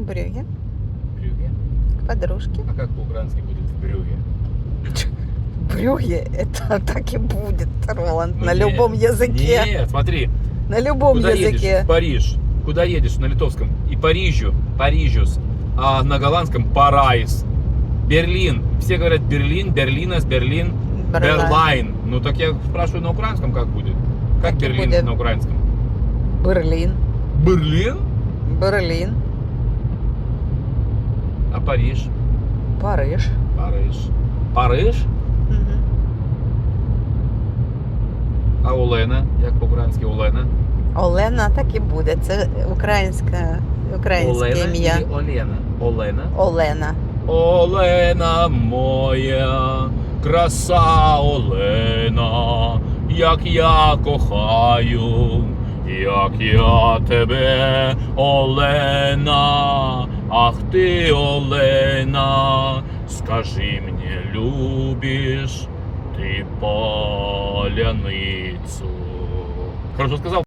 Брюге. Брюге. К подружке. А как по-украински будет в брюге? Брюге это так и будет, Роланд. Ну, на нет, любом языке. Нет, смотри, На любом куда едешь? языке. В Париж. Куда едешь на литовском? И Парижу, Парижус. А на голландском Парайс. Берлин. Все говорят Берлин, Берлинас, Берлин, Берлайн. Берлайн. Ну так я спрашиваю на украинском как будет? Как Так и Берлин будет. на украинском? Берлин. Берлин? Берлин. Париж? Париж. Париж. Париж? А Олена? Як по-українськи Олена? Олена так і буде. Це українське, українське Олена ім'я. чи Олена? Олена. Олена. Олена моя, краса Олена, як я кохаю, як я тебе, Олена, ах ти, Олена, скажи мені, любиш ти поляницю. Хорошо сказав?